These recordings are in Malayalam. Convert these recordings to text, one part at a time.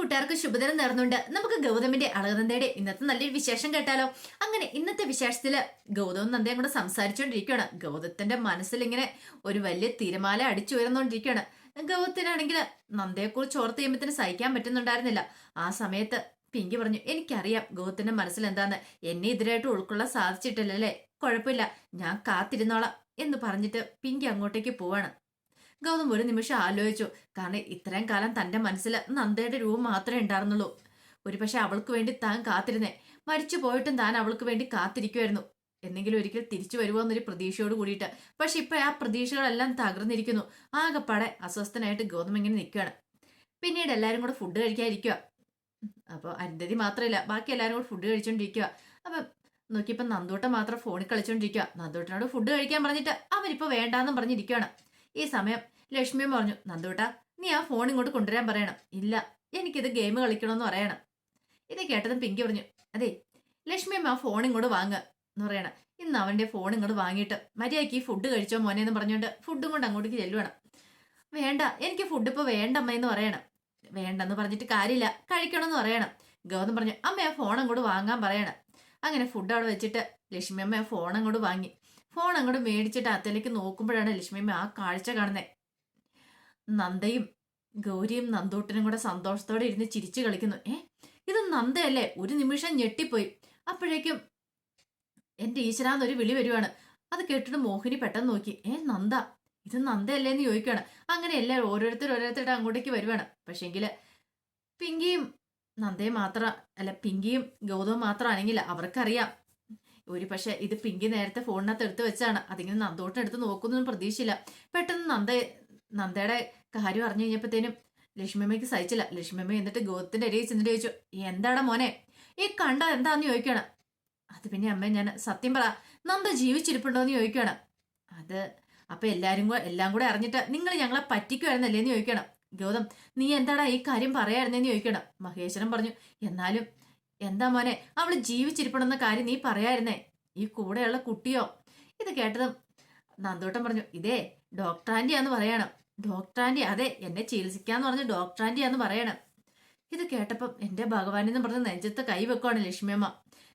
കൂട്ടുകാർക്ക് ശുഭദിനം നേർന്നുണ്ട്. നമുക്ക് ഗൗതമിന്റെ അളകനന്ദയുടെ ഇന്നത്തെ നല്ലൊരു വിശേഷം കേട്ടാലോ? അങ്ങനെ ഇന്നത്തെ വിശേഷത്തിൽ ഗൗതവും നന്ദയും കൂടെ സംസാരിച്ചുകൊണ്ടിരിക്കുകയാണ് ഗൗതത്തിന്റെ മനസ്സിൽ ഇങ്ങനെ ഒരു വലിയ തിരമാല അടിച്ചു ഉയർന്നുകൊണ്ടിരിക്കുകയാണ് ഗൗതത്തിനാണെങ്കിൽ നന്ദയെക്കുറിച്ച് ഓർത്ത് ചെയ്യുമ്പത്തിന് സഹിക്കാൻ പറ്റുന്നുണ്ടായിരുന്നില്ല. ആ സമയത്ത് പിങ്കി പറഞ്ഞു എനിക്കറിയാം ഗൗതത്തിന്റെ മനസ്സിൽ എന്താന്ന് എന്നെ ഇതിനായിട്ട് ഉൾക്കൊള്ളാൻ സാധിച്ചിട്ടില്ലല്ലേ? കുഴപ്പമില്ല. ഞാൻ കാത്തിരുന്നോളാം എന്ന് പറഞ്ഞിട്ട് പിങ്കി അങ്ങോട്ടേക്ക് പോവാണ്. ഗൗതം ഒരു നിമിഷം ആലോചിച്ചു. കാരണം ഇത്രയും കാലം തന്റെ മനസ്സിൽ നന്ദയുടെ രൂപം മാത്രമേ ഉണ്ടായിരുന്നുള്ളൂ. ഒരുപക്ഷെ അവൾക്ക് വേണ്ടി താൻ കാത്തിരുന്നേ. മരിച്ചു പോയിട്ടും താൻ അവൾക്ക് വേണ്ടി കാത്തിരിക്കുമായിരുന്നു എന്നെങ്കിലും ഒരിക്കൽ തിരിച്ചു വരുമോ എന്നൊരു പ്രതീക്ഷയോട് കൂടിയിട്ട്. പക്ഷെ ഇപ്പൊ ആ പ്രതീക്ഷകളെല്ലാം തകർന്നിരിക്കുന്നു. ആകെപ്പാടെ അസ്വസ്ഥനായിട്ട് ഗൗതം ഇങ്ങനെ നിൽക്കുകയാണ്. പിന്നീട് എല്ലാവരും കൂടെ ഫുഡ് കഴിക്കാതിരിക്കുക അപ്പോൾ അരുന്ധതി മാത്രമല്ല ബാക്കി എല്ലാവരും കൂടെ ഫുഡ് കഴിച്ചോണ്ടിരിക്കുക അപ്പം നോക്കിയപ്പോൾ നന്ദൂട്ടൻ മാത്രം ഫോണിൽ കളിച്ചോണ്ടിരിക്കുക നന്ദൂട്ടനോട് ഫുഡ് കഴിക്കാൻ പറഞ്ഞിട്ട് അവനിപ്പോൾ വേണ്ടാന്നും പറഞ്ഞിരിക്കുകയാണ് ഈ സമയം ലക്ഷ്മിയും പറഞ്ഞു നന്ദൂട്ട നീ ആ ഫോൺ ഇങ്ങോട്ട് കൊണ്ടുവരാൻ പറയണം. ഇല്ല എനിക്കിത് ഗെയിം കളിക്കണമെന്ന് പറയണം. ഇത് കേട്ടതും പിങ്കി പറഞ്ഞു അതെ ലക്ഷ്മിയമ്മ ആ ഫോൺ ഇങ്ങോട്ട് വാങ്ങുക എന്ന് പറയണം. ഇന്ന് അവന്റെ ഫോൺ ഇങ്ങോട്ട് വാങ്ങിയിട്ട് മര്യാദയ്ക്ക് ഈ ഫുഡ് കഴിച്ചോ മോനെ എന്ന് പറഞ്ഞുകൊണ്ട് ഫുഡും കൊണ്ട് അങ്ങോട്ടേക്ക് ചെല്ലുവേണം. വേണ്ട എനിക്ക് ഫുഡ് ഇപ്പോൾ വേണ്ട അമ്മ എന്ന് പറയണം. വേണ്ടെന്ന് പറഞ്ഞിട്ട് കാര്യമില്ല കഴിക്കണമെന്ന് പറയണം. ഗൗതം പറഞ്ഞു അമ്മ ആ ഫോൺ അങ്ങോട്ട് വാങ്ങാൻ പറയണം. അങ്ങനെ ഫുഡ് അവിടെ വെച്ചിട്ട് ലക്ഷ്മി അമ്മ ഫോൺ അങ്ങോട്ട് വാങ്ങി. ഫോൺ അങ്ങോട്ട് മേടിച്ചിട്ട് അത്തലേക്ക് നോക്കുമ്പോഴാണ് ലക്ഷ്മിയമ്മ ആ കാഴ്ച കാണുന്നത് നന്ദയും ഗൗരിയും നന്ദൂട്ടനും കൂടെ സന്തോഷത്തോടെ ഇരുന്ന് ചിരിച്ചു കളിക്കുന്നു. ഏ ഇത് നന്ദയല്ലേ? ഒരു നിമിഷം ഞെട്ടിപ്പോയി. അപ്പോഴേക്കും എന്റെ ഈശ്വരാന്നൊരു വിളി വരുവാണ്. അത് കേട്ടിട്ട് മോഹിനി പെട്ടെന്ന് നോക്കി. ഏ നന്ദ ഇത് നന്ദയല്ലേ എന്ന് ചോദിക്കുകയാണ് അങ്ങനെ എല്ലാവരും ഓരോരുത്തർ ഓരോരുത്തരുടെ അങ്ങോട്ടേക്ക് വരുവാണ്. പക്ഷേങ്കിൽ പിങ്കിയും നന്ദയും മാത്രം അല്ല പിങ്കിയും ഗൗതവും മാത്രമാണെങ്കിൽ അവർക്കറിയാം. ഒരു പക്ഷെ ഇത് പിങ്കി നേരത്തെ ഫോണിനകത്ത് എടുത്ത് വെച്ചാണ്. അതിങ്ങനെ നന്ദോട്ടിനെടുത്ത് നോക്കുന്നു നോക്കുന്നൊന്നും പ്രതീക്ഷയില്ല. പെട്ടെന്ന് നന്ദ നന്ദയുടെ കാര്യം അറിഞ്ഞു കഴിഞ്ഞപ്പോഴത്തേനും ലക്ഷ്മിയമ്മയ്ക്ക് സഹിച്ചില്ല. ലക്ഷ്മിയമ്മ എന്നിട്ട് ഗോത്തിന്റെ അരിയിൽ ചെന്നിട്ട് ചോദിച്ചു എന്താടാ മോനെ ഈ കണ്ട എന്താന്ന് ചോദിക്കണം അത് പിന്നെ അമ്മ ഞാൻ സത്യം പറ നന്ദ ജീവിച്ചിരിപ്പുണ്ടോന്ന് ചോദിക്കണം അത് അപ്പൊ എല്ലാരും കൂടെ എല്ലാം കൂടെ അറിഞ്ഞിട്ട് നിങ്ങൾ ഞങ്ങളെ പറ്റിക്കുമായിരുന്നല്ലേ എന്ന് ചോദിക്കണം ഗൗതം നീ എന്താടാ ഈ കാര്യം പറയായിരുന്നെന്ന് ചോദിക്കണം മഹേശ്വരൻ പറഞ്ഞു എന്നാലും എന്താ മോനെ അവൾ ജീവിച്ചിരിപ്പണമെന്ന കാര്യം നീ പറയായിരുന്നേ ഈ കൂടെയുള്ള കുട്ടിയോ? ഇത് കേട്ടതും നന്ദോട്ടം പറഞ്ഞു ഇതേ ഡോക്ടർ ആന്റിയാന്ന് പറയണം. ഡോക്ടർ ആന്റി അതെ എന്നെ ചികിത്സിക്കാന്ന് പറഞ്ഞ് ഡോക്ടർ ആന്റിയാന്ന് പറയണം. ഇത് കേട്ടപ്പം എന്റെ ഭഗവാനെന്ന് പറഞ്ഞ് നെഞ്ചത്ത് കൈ വെക്കുവാണ് ലക്ഷ്മിയമ്മ.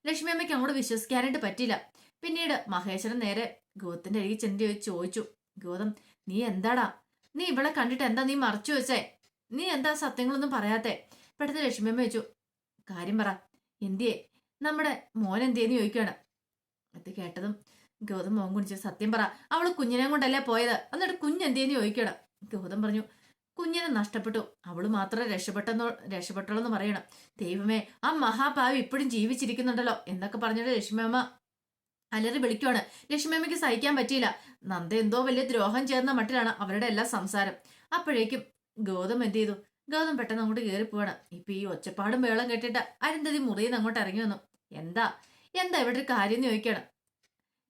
ലക്ഷ്മിയമ്മയ്ക്ക് അങ്ങോട്ട് വിശ്വസിക്കാനായിട്ട് പറ്റില്ല പിന്നീട് മഹേശ്വരൻ നേരെ ഗോത്തിന്റെ അരികിൽ ചെന്ന് ചോദിച്ചു. ഗോതം നീ എന്താടാ? നീ ഇവിടെ കണ്ടിട്ട് എന്താ നീ മറച്ചു വെച്ചേ? നീ എന്താ സത്യങ്ങളൊന്നും പറയാത്തെ? പെട്ടെന്ന് ലക്ഷ്മിയമ്മ വെച്ചു കാര്യം പറ. എന്തിയെ? നമ്മുടെ മോൻ എന്തിയെന്ന് ചോദിക്കുകയാണ്. അത് കേട്ടതും ഗൗതം മോൻ കുണിച്ചു സത്യം പറ. അവൾ കുഞ്ഞിനെ കൊണ്ടല്ലേ പോയത്? എന്നിട്ട് കുഞ്ഞെന്തിയെന്ന് ചോദിക്കണം ഗൗതം പറഞ്ഞു കുഞ്ഞിനെ നഷ്ടപ്പെട്ടു. അവൾ മാത്രം രക്ഷപ്പെട്ടെന്നോ രക്ഷപ്പെട്ടോളെന്ന് പറയണം. ദൈവമേ ആ മഹാഭാവി ഇപ്പോഴും ജീവിച്ചിരിക്കുന്നുണ്ടല്ലോ എന്നൊക്കെ പറഞ്ഞിട്ട് ലക്ഷ്മിയമ്മ അലറി വിളിക്കുവാണ്. ലക്ഷ്മിയമ്മയ്ക്ക് സഹിക്കാൻ പറ്റിയില്ല. നന്ദ എന്തോ വലിയ ദ്രോഹം ചേർന്ന മട്ടിലാണ് അവരുടെ എല്ലാ സംസാരം. അപ്പോഴേക്കും ഗൗതം എന്ത് ചെയ്തു? ഗൗതം പെട്ടെന്ന് അങ്ങോട്ട് കയറി പോവാണ്. ഇപ്പൊ ഈ ഒച്ചപ്പാടും വേളം കേട്ടിട്ട് അരുന്ധതി മുറിയിൽ നിന്ന് അങ്ങോട്ട് ഇറങ്ങി വന്നു. എന്താ? എന്താ ഇവിടെ ഒരു കാര്യം എന്ന് ചോദിക്കുകയാണ്.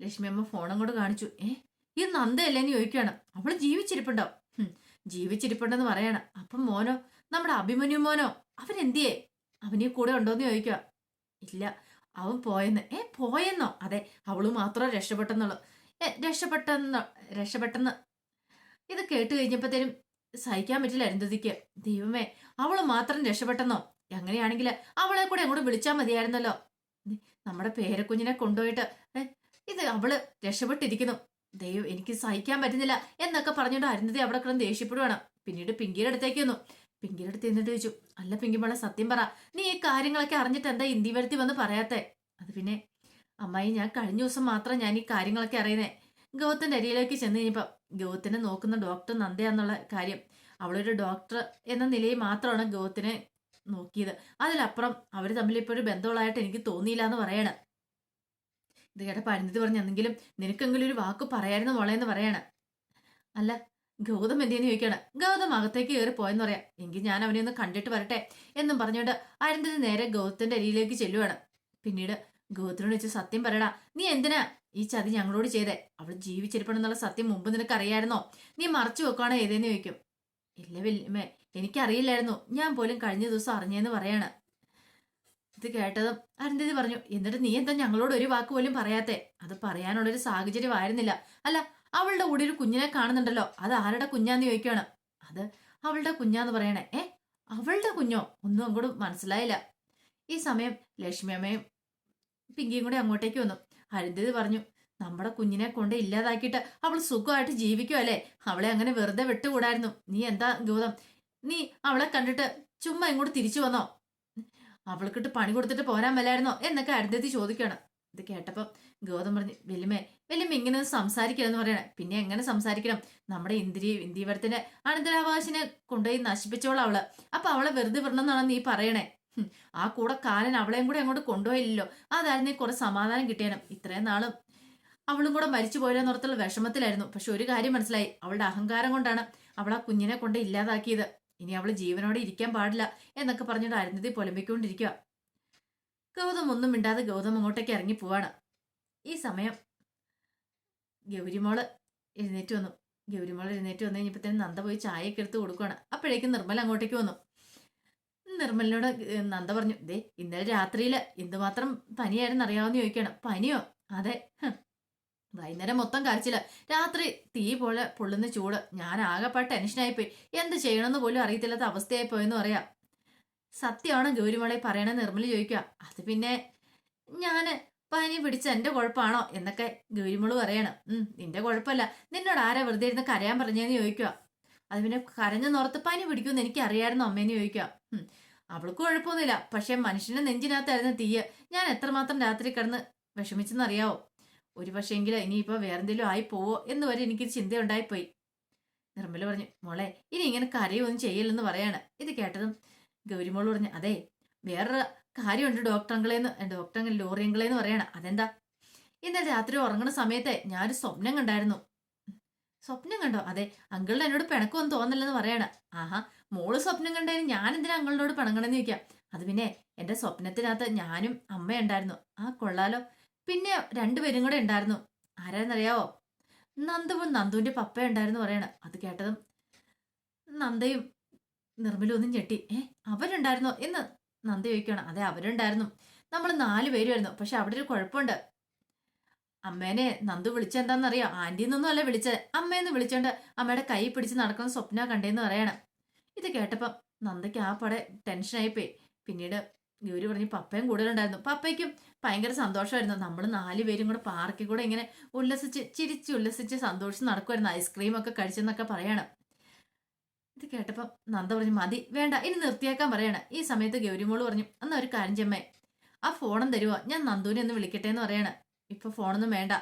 ലക്ഷ്മിയമ്മ ഫോൺ അങ്ങോട്ട് കാണിച്ചു. ഏ? ഈ നന്ദയല്ലേ എന്ന് ചോദിക്കുകയാണ്. അവൾ ജീവിച്ചിരിപ്പുണ്ടോ? ജീവിച്ചിരിപ്പുണ്ടെന്ന് പറയണം. അപ്പം മോനോ നമ്മുടെ അഭിമന്യു മോനോ അവൻ എന്തിയേ അവനീ കൂടെ ഉണ്ടോന്ന് ചോദിക്കുക. ഇല്ല അവൻ പോയെന്ന്. ഏ പോയെന്നോ? അതെ അവൾ മാത്രം രക്ഷപ്പെട്ടെന്നുള്ളു. രക്ഷപ്പെട്ടെന്നോ? രക്ഷപ്പെട്ടെന്ന്. ഇത് കേട്ട് കഴിഞ്ഞപ്പോഴത്തേനും സഹിക്കാൻ പറ്റില്ല അരുന്ധതിക്ക്. ദൈവമേ അവൾ മാത്രം രക്ഷപ്പെട്ടെന്നോ? അങ്ങനെയാണെങ്കിൽ അവളെ കൂടെ അങ്ങോട്ട് വിളിച്ചാൽ മതിയായിരുന്നല്ലോ. നമ്മുടെ പേരക്കുഞ്ഞിനെ കൊണ്ടുപോയിട്ട് ഇത് അവൾ രക്ഷപ്പെട്ടിരിക്കുന്നു. ദൈവം എനിക്ക് സഹിക്കാൻ പറ്റുന്നില്ല എന്നൊക്കെ പറഞ്ഞുകൊണ്ട് അരുന്ധതി അവിടെ കിടന്ന് ദേഷ്യപ്പെടുവാണ്. പിന്നീട് പിങ്കിയുടെ അടുത്തേക്ക് വന്നു പിങ്കിയുടെ അടുത്ത് എന്നിട്ട് ചോദിച്ചു അല്ല പിങ്കി മോളെ സത്യം പറ. നീ ഈ കാര്യങ്ങളൊക്കെ അറിഞ്ഞിട്ട് എന്താ ഇന്ത്യ വരുത്തി വന്ന് പറയാത്തെ? അത് പിന്നെ അമ്മായി ഞാൻ കഴിഞ്ഞ ദിവസം മാത്രം ഞാൻ ഈ കാര്യങ്ങളൊക്കെ അറിയുന്നേ. ഗൗതത്തിന്റെ അരിയിലേക്ക് ചെന്ന് കഴിഞ്ഞപ്പോൾ ഗൗതത്തിനെ നോക്കുന്ന ഡോക്ടർ നന്ദയാന്നുള്ള കാര്യം. അവളൊരു ഡോക്ടർ എന്ന നിലയിൽ മാത്രമാണ് ഗൗതത്തിനെ നോക്കിയത്. അതിലപ്പുറം അവർ തമ്മിൽ ഇപ്പോൾ ബന്ധമുള്ളതായിട്ട് എനിക്ക് തോന്നിയില്ല എന്ന് പറയണ. ഇത് കേട്ടപ്പോൾ പറഞ്ഞ എന്തെങ്കിലും നിനക്കെങ്കിലും ഒരു വാക്ക് പറയായിരുന്നു മോളെ എന്ന് പറയണ. അല്ല ഗൗതം എന്തെന്ന് ചോദിക്കാണ് ഗൗതം അകത്തേക്ക് കയറി പോയെന്ന് പറയാം. എങ്കിൽ ഞാൻ അവനെ ഒന്ന് കണ്ടിട്ട് വരട്ടെ എന്നും പറഞ്ഞുകൊണ്ട് അരുന്ധതി നേരെ ഗൗതത്തിന്റെ അരിയിലേക്ക് ചെല്ലുവാണ്. പിന്നീട് ഗൗതത്തിനോട് വെച്ച് സത്യം പറയടാ നീ എന്തിനാ ഈ ചതി ഞങ്ങളോട് ചെയ്തേ? അവൾ ജീവിച്ചിരിപ്പണെന്നുള്ള സത്യം മുമ്പ് നിനക്ക് അറിയായിരുന്നോ നീ മറച്ചു വെക്കുകയാണോ ഏതേന്ന് ചോദിക്കും. ഇല്ല വല്യമ്മേ എനിക്കറിയില്ലായിരുന്നു. ഞാൻ പോലും കഴിഞ്ഞ ദിവസം അറിഞ്ഞേന്ന് പറയാണ്. ഇത് കേട്ടതും അരുന്ധതി പറഞ്ഞു എന്നിട്ട് നീ എന്താ ഞങ്ങളോട് ഒരു വാക്ക് പോലും പറയാത്തേ? അത് പറയാനുള്ളൊരു സാഹചര്യമായിരുന്നില്ല. അല്ല അവളുടെ കൂടെ ഒരു കുഞ്ഞിനെ കാണുന്നുണ്ടല്ലോ. അത് ആരുടെ കുഞ്ഞാന്ന് ചോദിക്കുകയാണ് അത് അവളുടെ കുഞ്ഞാന്ന് പറയണേ. ഏ അവളുടെ കുഞ്ഞോ? ഒന്നും അങ്ങോട്ട് മനസ്സിലായില്ല. ഈ സമയം ലക്ഷ്മി അമ്മയും പിങ്കിയും കൂടെ അങ്ങോട്ടേക്ക് വന്നു. അരുന്ധതി പറഞ്ഞു നമ്മുടെ കുഞ്ഞിനെ കൊണ്ട് ഇല്ലാതാക്കിയിട്ട് അവൾ സുഖമായിട്ട് ജീവിക്കും അല്ലേ അവളെ അങ്ങനെ വെറുതെ വിട്ടുകൂടായിരുന്നു. നീ എന്താ ഗൗതം? നീ അവളെ കണ്ടിട്ട് ചുമ്മാ ഇങ്ങോട്ട് തിരിച്ചു വന്നോ? അവൾക്കിട്ട് പണി കൊടുത്തിട്ട് പോരാൻ വല്ലായിരുന്നോ? എന്നൊക്കെ അരുന്ധതി ചോദിക്കണം ഇത് കേട്ടപ്പം ഗൗതം പറഞ്ഞു വെല്ലുമേ വെല്ലുമ്മ ഇങ്ങനെ സംസാരിക്കണമെന്ന് പറയണേ. പിന്നെ എങ്ങനെ സംസാരിക്കണം? നമ്മുടെ ഇന്ദിരി ഇന്ദീവരത്തിന്റെ അനന്തരാവകാശിനെ കൊണ്ടുപോയി നശിപ്പിച്ചോളാം അവൾ. അപ്പൊ അവളെ വെറുതെ വിടണമെന്നാണ് നീ പറയണേ? ആ കൂടെ കാലൻ അവളെയും കൂടെ അങ്ങോട്ട് കൊണ്ടുപോയില്ലല്ലോ. അതായിരുന്നു നീ കുറെ സമാധാനം കിട്ടിയാനും. ഇത്രയും നാളും അവളും കൂടെ മരിച്ചു പോയെന്നോർത്തുള്ള വിഷമത്തിലായിരുന്നു. പക്ഷെ ഒരു കാര്യം മനസ്സിലായി. അവളുടെ അഹങ്കാരം കൊണ്ടാണ് അവൾ ആ കുഞ്ഞിനെ കൊണ്ട് ഇല്ലാതാക്കിയത്. ഇനി അവൾ ജീവനോടെ ഇരിക്കാൻ പാടില്ല എന്നൊക്കെ പറഞ്ഞിട്ട് അരുന്ധതി പൊലമ്പിക്കൊണ്ടിരിക്കുക ഗൗതം ഒന്നും മിണ്ടാതെ ഗൗതം അങ്ങോട്ടേക്ക് ഇറങ്ങി പോവാണ്. ഈ സമയം ഗൗരിമോൾ എഴുന്നേറ്റ് വന്നു. ഗൗരിമോൾ എഴുന്നേറ്റ് വന്നു കഴിഞ്ഞപ്പോഴത്തേനും നന്ദ പോയി ചായയൊക്കെ എടുത്ത് കൊടുക്കുകയാണ് അപ്പോഴേക്കും നിർമ്മൽ അങ്ങോട്ടേക്ക് വന്നു. നിർമ്മലിനോട് നന്ദ പറഞ്ഞു ദേ ഇന്നലെ രാത്രിയിൽ എന്തുമാത്രം പനിയായിരുന്നു അറിയാവുന്ന ചോദിക്കണം. പനിയോ? അതെ. വൈകുന്നേരം മൊത്തം കരച്ചില്ല രാത്രി തീ പോലെ പൊള്ളുന്ന ചൂട്. ഞാൻ ആകെപ്പാട് ടെൻഷനായിപ്പോയി എന്ത് ചെയ്യണമെന്ന് പോലും അറിയത്തില്ലാത്ത അവസ്ഥയായി പോയെന്ന് പറയാം. സത്യമാണ് ഗൗരിമളെ പറയണ നിർമ്മല ചോദിക്കുക. അത് പിന്നെ ഞാൻ പനി പിടിച്ച എന്റെ കുഴപ്പമാണോ എന്നൊക്കെ ഗൗരിമോൾ പറയണം. ഉം നിന്റെ കുഴപ്പമല്ല. നിന്നോട് ആരാ വെറുതെ ഇരുന്ന് കരയാൻ പറഞ്ഞതെന്ന് ചോദിക്കുക. അത് പിന്നെ കരഞ്ഞ നോർത്ത് പനി പിടിക്കുമെന്ന് എനിക്ക് അറിയായിരുന്നു അമ്മേന്ന് ചോദിക്കുക. ഉം. അവൾക്ക് കുഴപ്പമൊന്നുമില്ല. പക്ഷെ മനുഷ്യന്റെ നെഞ്ചിനകത്തായിരുന്നു തീയ്. ഞാൻ എത്രമാത്രം രാത്രി കിടന്ന് വിഷമിച്ചെന്നറിയാവോ? ഒരു പക്ഷേങ്കിൽ ഇനിയിപ്പോൾ വേറെന്തെങ്കിലും ആയി പോവോ എന്ന് വരെ എനിക്ക് ചിന്ത ഉണ്ടായിപ്പോയി നിർമ്മല പറഞ്ഞു മോളെ ഇനി ഇങ്ങനെ കരയൊന്നും ചെയ്യില്ലെന്ന് പറയാണ്. ഇത് കേട്ടതും ഗൗരിമോൾ പറഞ്ഞു അതെ വേറൊരു കാര്യമുണ്ട് ഡോക്ടറങ്ങളെന്ന് ഡോക്ടർ ലോറിയങ്ങളെന്ന് പറയണം. അതെന്താ? ഇന്നലെ രാത്രി ഉറങ്ങുന്ന സമയത്തെ ഞാനൊരു സ്വപ്നം കണ്ടായിരുന്നു. സ്വപ്നം കണ്ടോ? അതെ അങ്കിളിന് എന്നോട് പിണക്കമൊന്നും തോന്നില്ലെന്ന് പറയാണ്. ആഹാ മോൾ സ്വപ്നം കണ്ടതിന് ഞാൻ എന്തിനാ അങ്കിളിനോട് പിണങ്ങണമെന്ന് ചോദിക്കാം. അത് പിന്നെ എന്റെ സ്വപ്നത്തിനകത്ത് ഞാനും അമ്മയുണ്ടായിരുന്നു. ആ കൊള്ളാലോ. പിന്നെ രണ്ടുപേരും കൂടെ ഉണ്ടായിരുന്നു. ആരാന്നറിയാവോ നന്ദുവും നന്ദുവിന്റെ പപ്പ ഉണ്ടായിരുന്നു പറയണ. അത് കേട്ടതും നന്ദയും നിർമ്മലും ഒന്നും ഞെട്ടി. ഏ അവരുണ്ടായിരുന്നോ? എന്ന് നന്ദ ചോദിക്കണം അതെ അവരുണ്ടായിരുന്നു. നമ്മൾ നാല് പേരുമായിരുന്നു. പക്ഷെ അവിടെ ഒരു കുഴപ്പമുണ്ട്. അമ്മേനെ നന്ദു വിളിച്ചെന്താന്നറിയോ ആന്റിന്നൊന്നും അല്ല വിളിച്ചത്. അമ്മേന്ന് വിളിച്ചോണ്ട് അമ്മയുടെ കൈ പിടിച്ച് നടക്കുന്ന സ്വപ്ന കണ്ടേന്ന് പറയണം. ഇത് കേട്ടപ്പം നന്ദയ്ക്ക് ആ പടെ ടെൻഷനായിപ്പോയി. പിന്നീട് ഗൗരി പറഞ്ഞു പപ്പയും കൂടുതലുണ്ടായിരുന്നു. പപ്പയ്ക്കും ഭയങ്കര സന്തോഷമായിരുന്നു. നമ്മൾ നാല് പേരും കൂടെ പാർക്കിൽ കൂടെ ഇങ്ങനെ ഉല്ലസിച്ച് ചിരിച്ച് ഉല്ലസിച്ച് സന്തോഷിച്ച് നടക്കുമായിരുന്നു ഐസ്ക്രീം ഒക്കെ കഴിച്ചെന്നൊക്കെ പറയണം. ഇത് കേട്ടപ്പോൾ നന്ദ പറഞ്ഞു മതി വേണ്ട ഇനി നിർത്തിയാക്കാൻ പറയണം. ഈ സമയത്ത് ഗൗരിമോൾ പറഞ്ഞു അന്ന് ഒരു കാര്യം ചെമ്മേ ആ ഫോണും തരുമോ ഞാൻ നന്ദുവിനെ ഒന്ന് വിളിക്കട്ടെ എന്ന് പറയണം. ഇപ്പൊ ഫോണൊന്നും വേണ്ട.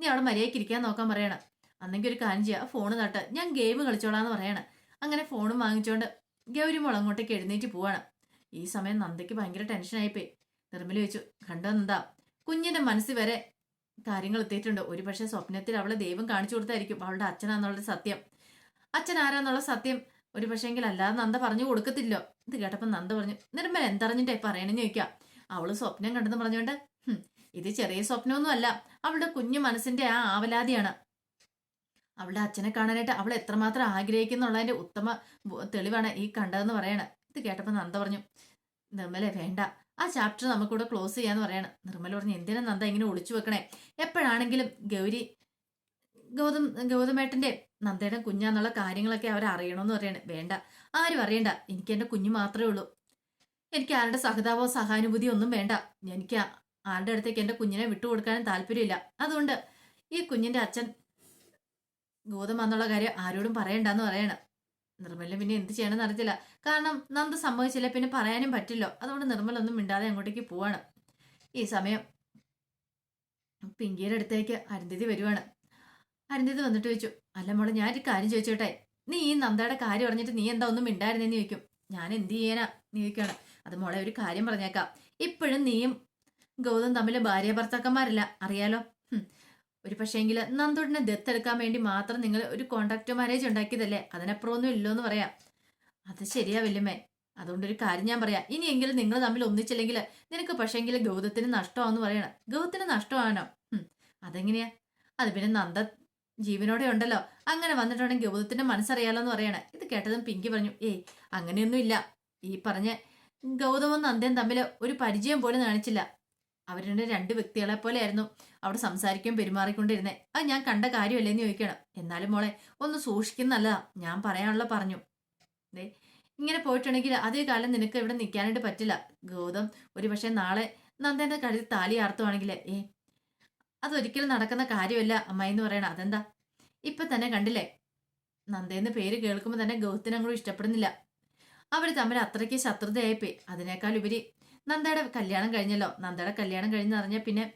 നീ അവിടെ മര്യാദയ്ക്ക് ഇരിക്കാൻ നോക്കാൻ പറയണം. അന്നെങ്കിൽ ഒരു കാര്യം ചെയ്യാം ഫോണ് തട്ട്. ഞാൻ ഗെയിം കളിച്ചോളാന്ന് പറയണം. അങ്ങനെ ഫോണും വാങ്ങിച്ചോണ്ട് ഗൗരിമോൾ അങ്ങോട്ടേക്ക് എഴുന്നേറ്റ് പോവാണ്. ഈ സമയം നന്ദയ്ക്ക് ഭയങ്കര ടെൻഷനായിപ്പോയി നിർമ്മല ചോദിച്ചു കണ്ടോ കുഞ്ഞിന്റെ മനസ്സിൽ വരെ കാര്യങ്ങൾ എത്തിയിട്ടുണ്ട്. ഒരു പക്ഷേ സ്വപ്നത്തിൽ അവളെ ദൈവം കാണിച്ചു കൊടുത്തായിരിക്കും. അവളുടെ അച്ഛനാന്നുള്ള സത്യം. അച്ഛൻ ആരാന്നുള്ള സത്യം. ഒരു പക്ഷേങ്കിൽ അല്ലാതെ നന്ദ പറഞ്ഞു കൊടുക്കത്തില്ലോ. ഇത് കേട്ടപ്പോൾ നന്ദ പറഞ്ഞു നിർമ്മല എന്തറിഞ്ഞിട്ടേ പറയണെന്ന് ചോദിക്കാം? അവൾ സ്വപ്നം കണ്ടെന്ന് പറഞ്ഞുകൊണ്ട് ഇത് ചെറിയ സ്വപ്നമൊന്നും അല്ല അവളുടെ കുഞ്ഞു മനസ്സിന്റെ ആ ആവലാതിയാണ്. അവളുടെ അച്ഛനെ കാണാനായിട്ട് അവൾ എത്രമാത്രം ആഗ്രഹിക്കുന്നുള്ളതിന്റെ ഉത്തമ തെളിവാണ് ഈ കണ്ടതെന്ന് പറയണ. ഇത് കേട്ടപ്പോൾ നന്ദ പറഞ്ഞു നിർമ്മല വേണ്ട. ആ ചാപ്റ്റർ നമുക്കിവിടെ ക്ലോസ് ചെയ്യാന്ന് പറയണം. നിർമ്മല പറഞ്ഞു എന്തിനാ നന്ദ ഇങ്ങനെ ഒളിച്ചു വെക്കണേ? എപ്പോഴാണെങ്കിലും ഗൗരി ഗൗതം ഗൗതമേട്ടന്റെ നന്ദയുടെ കുഞ്ഞാന്നുള്ള കാര്യങ്ങളൊക്കെ അവർ അറിയണമെന്ന് പറയാണ്. വേണ്ട. ആരും അറിയണ്ട. എനിക്ക് എന്റെ കുഞ്ഞു മാത്രമേ ഉള്ളൂ. എനിക്ക് ആരുടെ സഹതാപോ സഹാനുഭൂതിയോ ഒന്നും വേണ്ട. എനിക്ക് ആരുടെ അടുത്തേക്ക് എന്റെ കുഞ്ഞിനെ വിട്ടുകൊടുക്കാനും താല്പര്യമില്ല. അതുകൊണ്ട് ഈ കുഞ്ഞിന്റെ അച്ഛൻ ഗൗതം എന്നുള്ള കാര്യം ആരോടും പറയണ്ടെന്ന് പറയണം. നിർമ്മലിന് പിന്നെ എന്ത് ചെയ്യണമെന്ന് അറിയത്തില്ല. കാരണം നന്ദ സംഭവിച്ചില്ല പിന്നെ പറയാനും പറ്റില്ല. അതുകൊണ്ട് നിർമ്മൽ ഒന്നും മിണ്ടാതെ അങ്ങോട്ടേക്ക് പോവാണ്. ഈ സമയം പിങ്കിയുടെ അടുത്തേക്ക് അരുന്ധതി വരുവാണ്. അരുന്ധതി വന്നിട്ട് ചോദിച്ചു അല്ല മോളെ ഞാനൊരു കാര്യം ചോദിച്ചോട്ടെ? നീ ഈ നന്ദയുടെ കാര്യം പറഞ്ഞിട്ട് നീ എന്താ ഒന്നും മിണ്ടായിരുന്നെന്ന് ചോദിക്കും. ഞാൻ എന്ത് ചെയ്യാനാ? നീ ചോദിക്കാണ് അത് മോളെ ഒരു കാര്യം പറഞ്ഞേക്കാം. ഇപ്പോഴും നീയും ഗൗതം തമ്മിലെ ഭാര്യ ഭർത്താക്കന്മാരല്ല അറിയാലോ. ഒരു പക്ഷേങ്കിൽ നന്ദുടിനെ ദത്തെടുക്കാൻ വേണ്ടി മാത്രം നിങ്ങൾ ഒരു കോണ്ടാക്ട് മാരേജ് ഉണ്ടാക്കിയതല്ലേ? അതിനപ്പുറമൊന്നും ഇല്ലോ എന്ന് പറയാം. അത് ശരിയാ വല്യമ്മേ. അതുകൊണ്ട് ഒരു കാര്യം ഞാൻ പറയാം. ഇനിയെങ്കിലും നിങ്ങൾ തമ്മിൽ ഒന്നിച്ചില്ലെങ്കിൽ നിനക്ക് പക്ഷേങ്കിൽ ഗൗതത്തിന് നഷ്ടമാണെന്ന് പറയണം. ഗൗതത്തിന് നഷ്ടമാണോ. അതെങ്ങനെയാ? അത് പിന്നെ നന്ദ ജീവനോടെ ഉണ്ടല്ലോ. അങ്ങനെ വന്നിട്ടുണ്ടെങ്കിൽ ഗൗതത്തിന്റെ മനസ്സറിയാലോ എന്ന് പറയണേ. ഇത് കേട്ടതും പിങ്കി പറഞ്ഞു ഏയ് അങ്ങനെയൊന്നും ഇല്ല ഈ പറഞ്ഞ ഗൗതമും നന്ദയും തമ്മിൽ ഒരു പരിചയം പോലും കാണിച്ചില്ല. അവർ രണ്ട് വ്യക്തികളെ പോലെയായിരുന്നു അവിടെ സംസാരിക്കുകയും പെരുമാറിക്കൊണ്ടിരുന്നേ. അത് ഞാൻ കണ്ട കാര്യമല്ലേ? എന്ന് ചോദിക്കണം. എന്നാലും മോളെ ഒന്ന് സൂക്ഷിക്കുന്നല്ലതാ ഞാൻ പറയാനുള്ള പറഞ്ഞു. ദേ ഇങ്ങനെ പോയിട്ടുണ്ടെങ്കിൽ അതേ കാലം നിനക്ക് ഇവിടെ നിൽക്കാനായിട്ട് പറ്റില്ല. ഗൗതം ഒരു പക്ഷേ നാളെ നന്ദേന്റെ കഴുതി താലി ആർത്തുവാണെങ്കിൽ ഏ അതൊരിക്കലും നടക്കുന്ന കാര്യമല്ല അമ്മായി എന്ന് പറയണം. അതെന്താ? ഇപ്പം തന്നെ കണ്ടില്ലേ? നന്ദേന്ന് പേര് കേൾക്കുമ്പോൾ തന്നെ ഗൗതത്തിനങ്ങളും ഇഷ്ടപ്പെടുന്നില്ല. അവർ തമ്മിൽ അത്രയ്ക്ക് ശത്രുതയായിപ്പോയി. അതിനേക്കാൾ ഉപരി നന്ദയുടെ കല്യാണം കഴിഞ്ഞല്ലോ. നന്ദയുടെ കല്യാണം കഴിഞ്ഞറിഞ്ഞാൽ പിന്നെ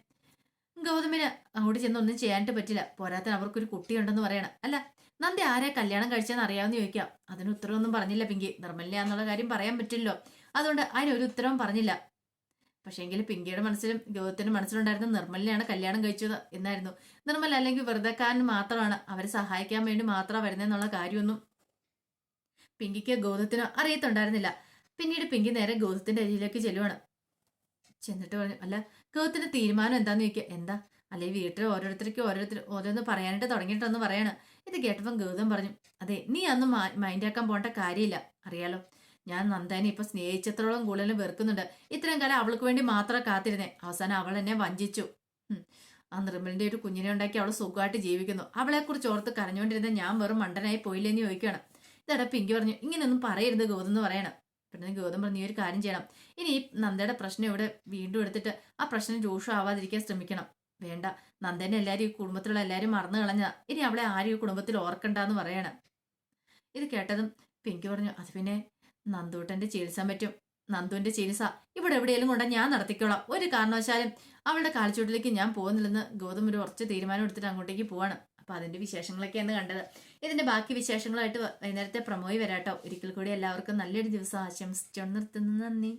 ഗൗതമിന് അങ്ങോട്ട് ചെന്ന് ഒന്നും ചെയ്യാനായിട്ട് പറ്റില്ല. പോരാത്തിന് അവർക്കൊരു കുട്ടിയുണ്ടെന്ന് പറയണം. അല്ല നന്ദി ആരെ കല്യാണം കഴിച്ചെന്ന് അറിയാമെന്ന് ചോദിക്കാം. അതിന് ഉത്തരവൊന്നും പറഞ്ഞില്ല പിങ്കി. നിർമ്മല എന്നുള്ള കാര്യം പറയാൻ പറ്റില്ലല്ലോ. അതുകൊണ്ട് അതിനൊരു ഉത്തരവും പറഞ്ഞില്ല. പക്ഷേ എങ്കിൽ പിങ്കിയുടെ മനസ്സിലും ഗൗതത്തിന്റെ മനസ്സിലുണ്ടായിരുന്ന നിർമ്മലിനെയാണ് കല്യാണം കഴിച്ചത് എന്നായിരുന്നു. നിർമ്മല അല്ലെങ്കിൽ വെറുതെക്കാരൻ മാത്രമാണ്. അവരെ സഹായിക്കാൻ വേണ്ടി മാത്രമാണ് വരുന്നതെന്നുള്ള കാര്യമൊന്നും പിങ്കിക്ക് ഗൗതത്തിനോ അറിയത്തുണ്ടായിരുന്നില്ല. പിന്നീട് പിങ്കി നേരെ ഗൗതത്തിന്റെ അരിയിലേക്ക് ചെല്ലുവാണ്. ചെന്നിട്ട് പറഞ്ഞു അല്ല ഗൗതത്തിന്റെ തീരുമാനം എന്താന്ന് ചോദിക്കുക എന്താ? അല്ലെ വീട്ടിൽ ഓരോരുത്തർക്കും ഓരോരുത്തർ ഓരോന്ന് പറയാനായിട്ട് തുടങ്ങിയിട്ടൊന്ന് പറയാണ്. ഇത് കേട്ടപ്പം ഗൗതം പറഞ്ഞു അതെ നീ അന്ന് മൈൻഡാക്കാൻ പോകേണ്ട കാര്യമില്ല. അറിയാലോ ഞാൻ നന്ദാനെ ഇപ്പൊ സ്നേഹിച്ചത്രോളം കൂടുതലും വെറുക്കുന്നുണ്ട്. ഇത്രയും കാലം അവൾക്ക് വേണ്ടി മാത്രം കാത്തിരുന്നേ. അവസാനം അവൾ എന്നെ വഞ്ചിച്ചു. ആ നിർമ്മലിന്റെ ഒരു കുഞ്ഞിനെ ഉണ്ടാക്കി അവൾ സുഖമായിട്ട് ജീവിക്കുന്നു. അവളെ കുറിച്ച് ഓർത്ത് കരഞ്ഞുകൊണ്ടിരുന്ന ഞാൻ വെറും മണ്ടനായി പോയില്ലെന്ന് ചോദിക്കുകയാണ്. ഇതടപ്പ് പിങ്കി പറഞ്ഞു ഇങ്ങനെയൊന്നും പറയരുത് ഗൗതം എന്ന് പറയണം. പിന്നെ ഗൗതം പറഞ്ഞു ഈ ഒരു കാര്യം ചെയ്യണം. ഇനി ഈ നന്ദയുടെ പ്രശ്നം ഇവിടെ വീണ്ടും എടുത്തിട്ട് ആ പ്രശ്നം രൂക്ഷമാവാതിരിക്കാൻ ശ്രമിക്കണം. വേണ്ട. നന്ദനെ എല്ലാവരും ഈ കുടുംബത്തിലുള്ള എല്ലാവരും മറന്നു കളഞ്ഞ ഇനി അവളെ ആരും ഈ കുടുംബത്തിൽ ഓർക്കണ്ടെന്ന് പറയണം. ഇത് കേട്ടതും പിങ്കി പറഞ്ഞു അത് പിന്നെ നന്ദൂട്ടന്റെ ചികിത്സ പറ്റും. നന്ദുവിന്റെ ചികിത്സ ഇവിടെ എവിടെയെങ്കിലും കൊണ്ടാ ഞാൻ നടത്തിക്കോളാം. ഒരു കാരണവശാലും അവളുടെ കാൽച്ചുവട്ടിലേക്ക് ഞാൻ പോകുന്നില്ലെന്ന് ഗൗതം ഒരു ഉറച്ച തീരുമാനം എടുത്തിട്ട് അങ്ങോട്ടേക്ക് പോവാണ്. അപ്പൊ അതിന്റെ വിശേഷങ്ങളൊക്കെയാണ് കണ്ടത്. ഇതിന്റെ ബാക്കി വിശേഷങ്ങളായിട്ട് വൈകുന്നേരത്തെ പ്രമോയി വരാട്ടോ. ഒരിക്കൽ കൂടി എല്ലാവർക്കും നല്ലൊരു ദിവസം ആശംസിച്ചു നിർത്തുന്നു. നന്ദി.